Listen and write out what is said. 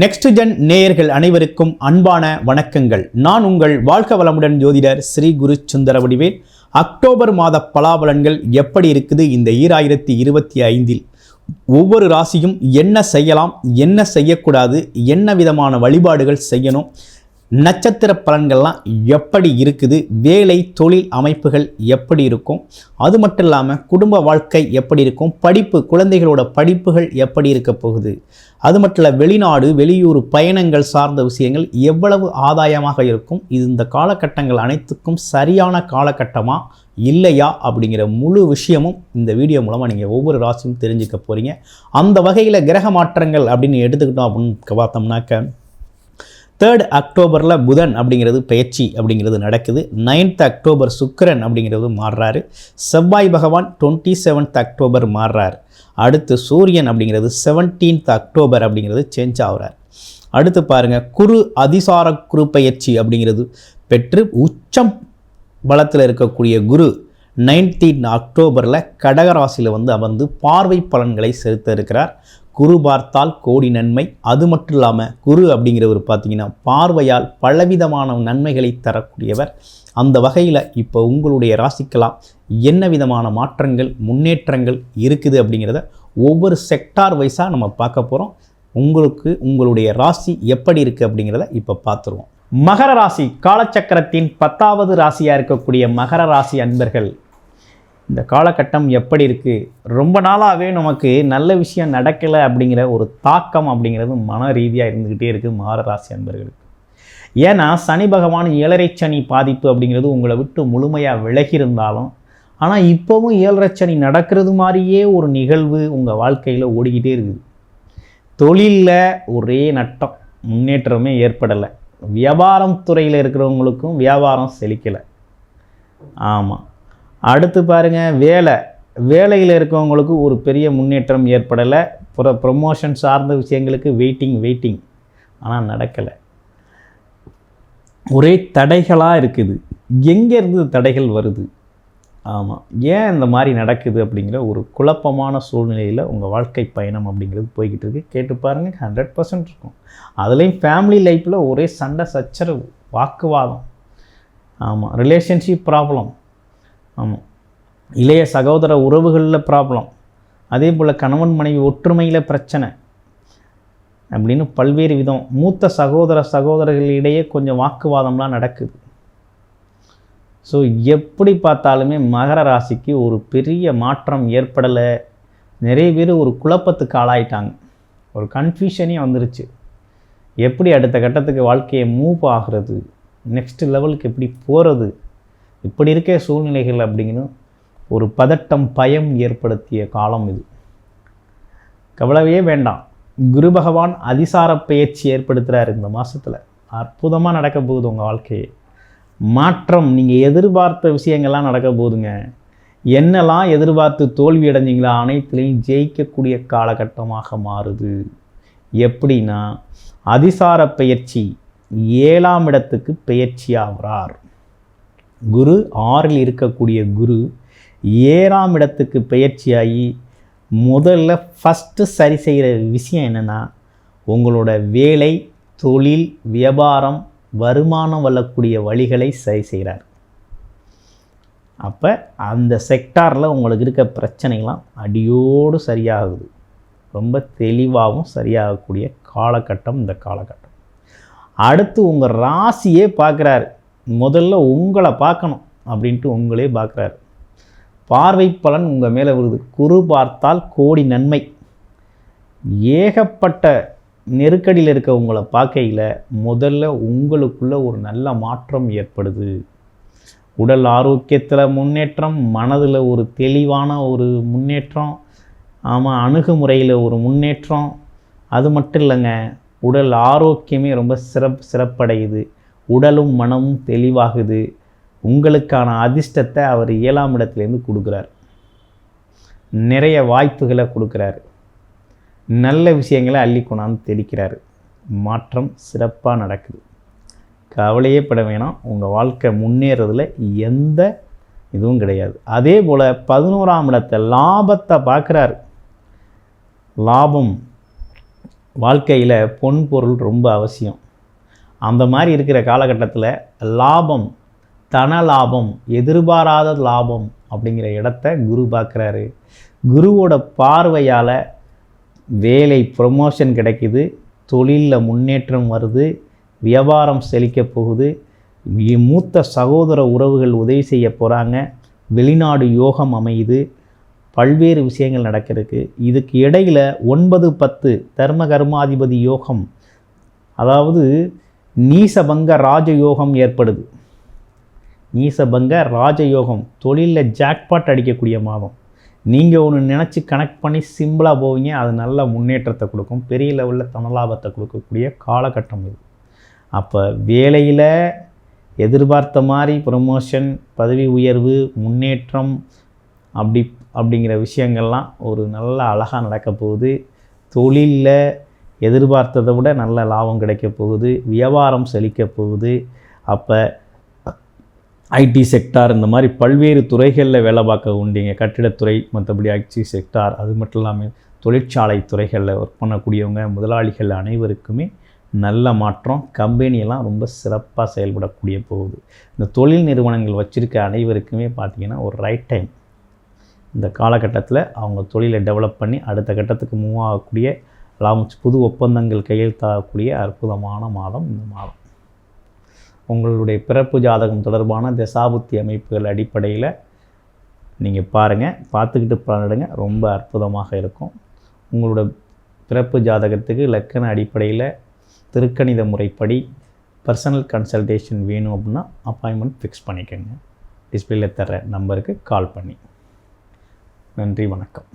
Next gen நேயர்கள் அனைவருக்கும் அன்பான வணக்கங்கள். நான் உங்கள் வாழ்க வளமுடன் ஜோதிடர் ஸ்ரீ குரு சுந்தர வடிவேல். அக்டோபர் மாத பலாபலன்கள் எப்படி இருக்குது இந்த ஈராயிரத்தி இருபத்தி ஐந்தில்? ஒவ்வொரு ராசியும் என்ன செய்யலாம் என்ன செய்யக்கூடாது என்ன விதமான வழிபாடுகள் செய்யணும் நட்சத்திர பலன்கள்லாம் எப்படி இருக்குது? வேலை தொழில் அமைப்புகள் எப்படி இருக்கும்? அது மட்டும் இல்லாமல் குடும்ப வாழ்க்கை எப்படி இருக்கும்? படிப்பு குழந்தைகளோட படிப்புகள் எப்படி இருக்க போகுது? அது மட்டும் இல்லை வெளிநாடு வெளியூர் பயணங்கள் சார்ந்த விஷயங்கள் எவ்வளவு ஆதாயமாக இருக்கும்? இது இந்த காலகட்டங்கள் அனைத்துக்கும் சரியான காலகட்டமா இல்லையா? அப்படிங்கிற முழு விஷயமும் இந்த வீடியோ மூலமாக நீங்கள் ஒவ்வொரு ராசியும் தெரிஞ்சுக்க போகிறீங்க அந்த வகையில் கிரக மாற்றங்கள் அப்படின்னு எடுத்துக்கிட்டோம் அப்படின்னு பார்த்தோம்னாக்க தேர்ட் அக்டோபரில் புதன் அப்படிங்கிறது பயிற்சி அப்படிங்கிறது நடக்குது. நைன்த் அக்டோபர் சுக்கிரன் அப்படிங்கிறது மாறுறாரு. செவ்வாய் பகவான் டுவெண்ட்டி செவன்த் அக்டோபர் மாறுறார். அடுத்து சூரியன் அப்படிங்கிறது செவன்டீன்த் அக்டோபர் அப்படிங்கிறது சேஞ்ச் ஆகுறார். அடுத்து பாருங்கள் குரு அதிசார குரு பயிற்சி அப்படிங்கிறது பெற்று உச்சம் பலத்தில் இருக்கக்கூடிய குரு நைன்டீன் அக்டோபரில் கடகராசியில் வந்து அமர்ந்து பார்வை பலன்களை செலுத்த இருக்கிறார். குரு பார்த்தால் கோடி நன்மை. அது மட்டும் இல்லாமல் குரு அப்படிங்கிறவர் பார்த்தீங்கன்னா பார்வையால் பலவிதமான நன்மைகளை தரக்கூடியவர். அந்த வகையில் இப்போ உங்களுடைய ராசிக்கெல்லாம் என்ன விதமான மாற்றங்கள் முன்னேற்றங்கள் இருக்குது அப்படிங்கிறத ஒவ்வொரு செக்டார் வைஸாக நம்ம பார்க்க போகிறோம் உங்களுக்கு உங்களுடைய ராசி எப்படி இருக்குது அப்படிங்கிறத இப்போ பார்த்துருவோம். மகர ராசி காலச்சக்கரத்தின் பத்தாவது ராசியாக இருக்கக்கூடிய மகர ராசி அன்பர்கள் இந்த காலகட்டம் எப்படி இருக்குது ரொம்ப நாளாகவே நமக்கு நல்ல விஷயம் நடக்கலை அப்படிங்கிற ஒரு தாக்கம் அப்படிங்கிறது மன ரீதியாக இருந்துக்கிட்டே இருக்குது மாரராசி அன்பர்களுக்கு. ஏன்னா சனி பகவான் ஏழரை சனி பாதிப்பு அப்படிங்கிறது உங்களை விட்டு முழுமையாக விலகி இருந்தாலும் ஆனால் இப்போவும் ஏழரை சனி நடக்கிறது மாதிரியே ஒரு நிகழ்வு உங்கள் வாழ்க்கையில் ஓடிக்கிட்டே இருக்குது. தொழிலில் ஒரே நட்டம் முன்னேற்றமே ஏற்படலை. வியாபாரம் துறையில் இருக்கிறவங்களுக்கும் வியாபாரம் செழிக்கலை. ஆமாம் அடுத்து பாருங்கள் வேலை. வேலையில் இருக்கவங்களுக்கு ஒரு பெரிய முன்னேற்றம் ஏற்படலை. ப்ரொ ப்ரொமோஷன் சார்ந்த விஷயங்களுக்கு வெயிட்டிங் வெயிட்டிங் ஆனால் நடக்கலை. ஒரே தடைகளாக இருக்குது. எங்கேருந்து தடைகள் வருது? ஆமாம் ஏன் இந்த மாதிரி நடக்குது அப்படிங்கிற ஒரு குழப்பமான சூழ்நிலையில் உங்கள் வாழ்க்கை பயணம் அப்படிங்கிறது போய்கிட்டு இருக்கு. கேட்டு பாருங்கள் ஹண்ட்ரட் பர்சன்ட் இருக்கும். அதுலேயும் ஃபேமிலி லைஃப்பில் ஒரே சண்டை சச்சரவு வாக்குவாதம். ஆமாம் ரிலேஷன்ஷிப் ப்ராப்ளம் ஆமாம் இளைய சகோதர உறவுகளில் ப்ராப்ளம் அதே போல் கணவன் மனைவி ஒற்றுமையில் பிரச்சனை. அப்படின்னு பல்வேறு விதம். மூத்த சகோதர சகோதரர்களிடையே கொஞ்சம் வாக்குவாதம்லாம் நடக்குது. ஸோ எப்படி பார்த்தாலுமே மகர ராசிக்கு ஒரு பெரிய மாற்றம் ஏற்படலை. நிறைய பேர் ஒரு குழப்பத்துக்கு ஆளாயிட்டாங்க. ஒரு கன்ஃபியூஷனே வந்துருச்சு. எப்படி அடுத்த கட்டத்துக்கு வாழ்க்கையை மூவ் ஆகிறது? நெக்ஸ்ட் லெவலுக்கு எப்படி போகிறது இப்படி இருக்க சூழ்நிலைகள் அப்படிங்கிறது ஒரு பதட்டம் பயம் ஏற்படுத்திய காலம் இது. கவலையே வேண்டாம். குரு பகவான் அதிசார பயிற்சி ஏற்படுத்துகிறார் இந்த மாதத்தில் அற்புதமாக நடக்க போகுது உங்கள் வாழ்க்கையை. மாற்றம் நீங்கள் எதிர்பார்த்த விஷயங்கள்லாம் நடக்க போகுதுங்க. என்னெல்லாம் எதிர்பார்த்து தோல்வி அடைஞ்சிங்களா அனைத்துலேயும் ஜெயிக்கக்கூடிய காலகட்டமாக மாறுது. எப்படின்னா அதிசார பயிற்சி ஏழாம் இடத்துக்கு பயிற்சி ஆகிறார் குரு ஆறில் இருக்கக்கூடிய குரு ஏழாம் இடத்துக்கு பயிற்சியாகி முதல்ல ஃபஸ்ட்டு சரி செய்கிற விஷயம் என்னென்னா உங்களோட வேலை தொழில் வியாபாரம் வருமானம் வரக்கூடிய வழிகளை சரி செய்கிறார். அப்போ அந்த செக்டாரில் உங்களுக்கு இருக்க பிரச்சனைகள்லாம் அடியோடு சரியாகுது. ரொம்ப தெளிவாகவும் சரியாகக்கூடிய காலகட்டம் இந்த காலகட்டம். அடுத்து உங்கள் ராசியே பார்க்குறாரு. முதல்ல உங்களை பார்க்கணும் அப்படின்ட்டு உங்களே பார்க்குறாரு. பார்வை பலன் உங்கள் மேலே வருது. குரு பார்த்தால் கோடி நன்மை. ஏகப்பட்ட நெருக்கடியில் இருக்க உங்களை பார்க்கையில் முதல்ல உங்களுக்குள்ள ஒரு நல்ல மாற்றம் ஏற்படுது. உடல் ஆரோக்கியத்தில் முன்னேற்றம் மனதில் ஒரு தெளிவான ஒரு முன்னேற்றம் ஆமாம் அணுகுமுறையில் ஒரு முன்னேற்றம். அது மட்டும் இல்லைங்க உடல் ஆரோக்கியமே ரொம்ப சிறப் சிறப்படையுது. உடலும் மனமும் தெளிவாகுது. உங்களுக்கான அதிர்ஷ்டத்தை அவர் ஏழாம் இடத்துலேருந்து கொடுக்குறார். நிறைய வாய்ப்புகளை கொடுக்குறாரு. நல்ல விஷயங்களை அள்ளி கொண்டாந்து தெளிக்கிறாரு. மாற்றம் சிறப்பாக நடக்குது. கவலையே பட வேணாம். உங்கள் வாழ்க்கை முன்னேறதில் எந்த இதுவும் கிடையாது. அதே போல் பதினோராம் இடத்தை லாபத்தை பார்க்குறாரு. லாபம். வாழ்க்கையில் பொன் பொருள் ரொம்ப அவசியம். அந்த மாதிரி இருக்கிற காலகட்டத்தில் லாபம் தன லாபம் எதிர்பாராத லாபம் அப்படிங்கிற இடத்த குரு பார்க்குறாரு. குருவோட பார்வையால் வேலை ப்ரொமோஷன் கிடைக்குது தொழிலில் முன்னேற்றம் வருது வியாபாரம் செழிக்க போகுது மூத்த சகோதர உறவுகள் உதவி செய்ய போகிறாங்க வெளிநாடு யோகம் அமையுது பல்வேறு விஷயங்கள் நடக்கிறதுக்கு. இதுக்கு இடையில் ஒன்பது பத்து தர்ம கர்மாதிபதி யோகம் அதாவது நீசபங்க ராஜயோகம் ஏற்படுது. நீசபங்க ராஜயோகம் தொழிலில் ஜாக்பாட் அடிக்கக்கூடிய மாதம். நீங்கள் ஒன்று நினச்சி கனெக்ட் பண்ணி சிம்பிளாக போவீங்க அது நல்ல முன்னேற்றத்தை கொடுக்கும். பெரிய லெவலில் தனலாபத்தை கொடுக்கக்கூடிய காலகட்டம் இது. அப்போ வேலையில் எதிர்பார்த்த மாதிரி ப்ரொமோஷன் பதவி உயர்வு முன்னேற்றம் அப்படி அப்படிங்கிற விஷயங்கள்லாம் ஒரு நல்ல அழகாக நடக்க போகுது. தொழிலில் எதிர்பார்த்ததை விட நல்ல லாபம் கிடைக்க போகுது வியாபாரம் செழிக்க போகுது. அப்போ ஐடி செக்டார் இந்த மாதிரி பல்வேறு துறைகளில் வேலை பார்க்க உண்டிங்க. கட்டிடத்துறை மற்றபடி ஐடி செக்டார் அது மட்டும் இல்லாமல் தொழிற்சாலை துறைகளில் ஒர்க் பண்ணக்கூடியவங்க முதலாளிகள் அனைவருக்குமே நல்ல மாற்றம் கம்பெனியெல்லாம் ரொம்ப சிறப்பாக செயல்படக்கூடிய போகுது. இந்த தொழில் நிறுவனங்கள் வச்சுருக்க அனைவருக்குமே பார்த்திங்கன்னா ஒரு ரைட் டைம் இந்த காலகட்டத்தில் அவங்க தொழிலை டெவலப் பண்ணி அடுத்த கட்டத்துக்கு மூவ் ஆகக்கூடிய லாபம் புது ஒப்பந்தங்கள் கையெழுத்தாகக்கூடிய அற்புதமான மாதம் இந்த மாதம். உங்களுடைய பிறப்பு ஜாதகம் தொடர்பான தசாபுத்தி அமைப்புகள் அடிப்படையில் நீங்கள் பாருங்கள் பார்த்துக்கிட்டு பலனிடுங்க. ரொம்ப அற்புதமாக இருக்கும். உங்களோட பிறப்பு ஜாதகத்துக்கு லக்கண அடிப்படையில் திருக்கணித முறைப்படி பர்சனல் கன்சல்டேஷன் வேணும் அப்படின்னா அப்பாயின்மெண்ட் ஃபிக்ஸ் பண்ணிக்கோங்க. டிஸ்பிளேல தர நம்பருக்கு கால் பண்ணி. நன்றி வணக்கம்.